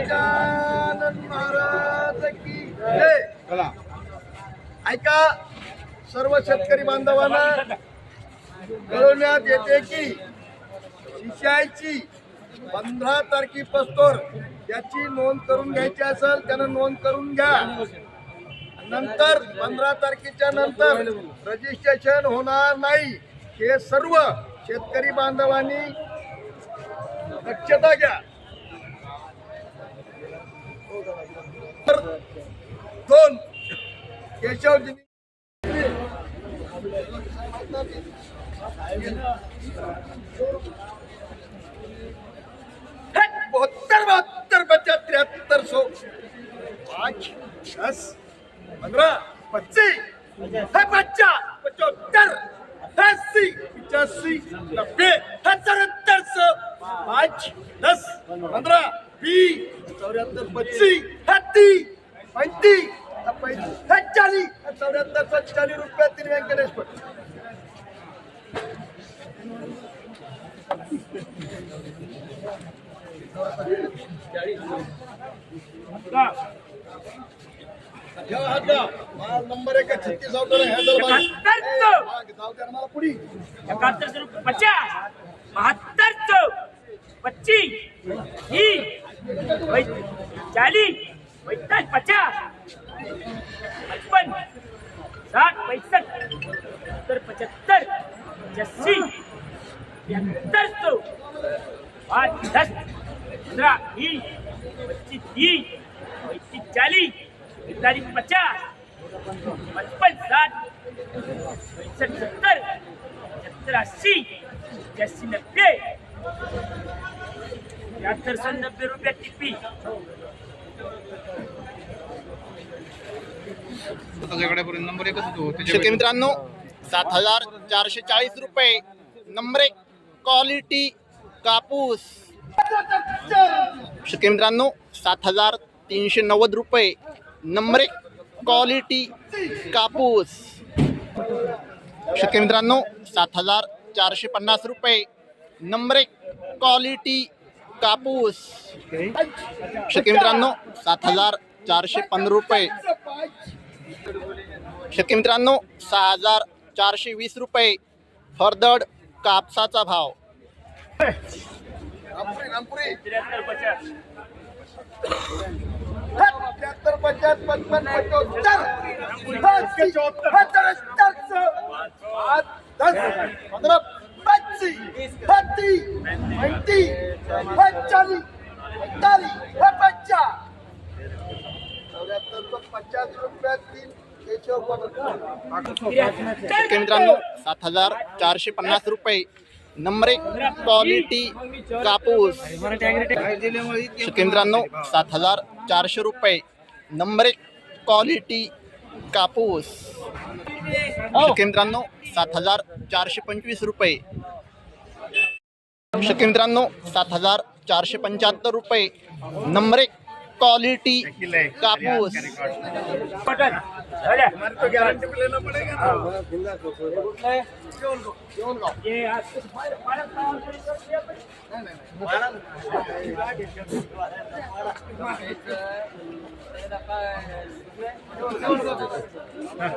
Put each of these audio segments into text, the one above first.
गजानन महाराज की ऐका सर्व शेतकरी बांधवांना कळवण्यात येते की शिष्याची पंधरा तारखेपासून याची नोंद करून घ्यायची असेल त्यानं नोंद करून घ्या. नंतर पंधरा तारखेच्या नंतर रजिस्ट्रेशन होणार नाही. हे सर्व शेतकरी बांधवांनी दक्षता घ्या. दोन केशवजी बहत्तर बहत्तर, पचास त्र्याहत्तर सौ। पाँच, दस, पंद्रह, पच्चीस। है बच्चा पचहत्तर, अस्सी, पचासी, नब्बे, है चौहत्तर सौ। पाँच, दस, पंद्रह, बीस, चौहत्तर, पच्चीस। तीस पैंतीस चालीस है चौहत्तर सौ चालीस रुपये तीन व्यंकटेश नंबर एक छत्तीस मला पुढी. एकाहत्तर पचास बहत्तर सौ पच्चीस चालीस पैंतालीस, पचास, पचपन, साठ, पैंसठ, सत्तर, पचहत्तर, पचासी बहत्तर सौ, पाँच, दस, पंद्रह, बीस, पच्चीस, तीस, पैंतीस, चालीस, पैंतालीस, पचास, पचपन, साठ, पैंसठ, सत्तर, पचहत्तर, अस्सी पचासी नब्बे बहत्तर सौ नब्बे रुपये टिप्पी। नंबर शेतकरी मित्रांनो सात हजार चारशे चाळीस रुपये. नंबर एक क्वालिटी कापूस. शेतकरी मित्रांनो सात हजार तीनशे नव्वद रुपये. नंबर एक क्वालिटी कापूस. शेतकरी मित्रांनो सात हजार चारशे पन्नास रुपये. नंबर एक क्वालिटी कापूस. शेतकरी मित्रांनो सात हजार चारशे पंधरा रुपये. शेतकरी मित्रांनो सहा हजार चारशे वीस रुपये. फरदड कापसाचा भाव. पंधरा. मित्रांनो, सात हज़ार चारशे पन्नास रुपये. नंबर एक क्वालिटी कापूस मित्रांनो, सात हज़ार चारशे रुपये. नंबर एक क्वालिटी कापूस मित्रांनो, सात हज़ार चारशे पंचवीस रुपये. शेतकरी मित्रांनो सात हज़ार चारशे पंच्याहत्तर रुपये नंबर एक क्वालिटी कापूस.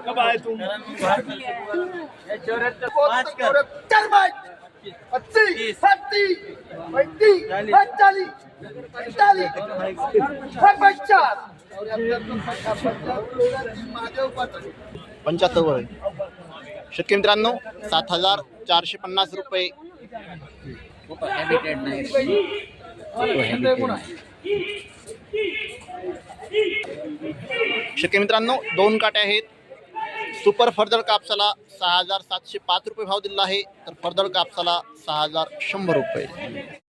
कब आए तुम? चौहत्तर पच्चीस छत्तीस पैंतीस पैंतालीस पैंतालीस पचास पंच्याहत्तर वय शेतकरी मित्रांनो सात हजार चारशे पन्नास रुपये. शेतकरी मित्रांनो दोन काटे आहेत. सुपर फर्दळ कापसाला सहा हजार सातशे पाच रुपये भाव दिला आहे. तर फर्दळ कापसाला सहा हजार शंभर रुपये.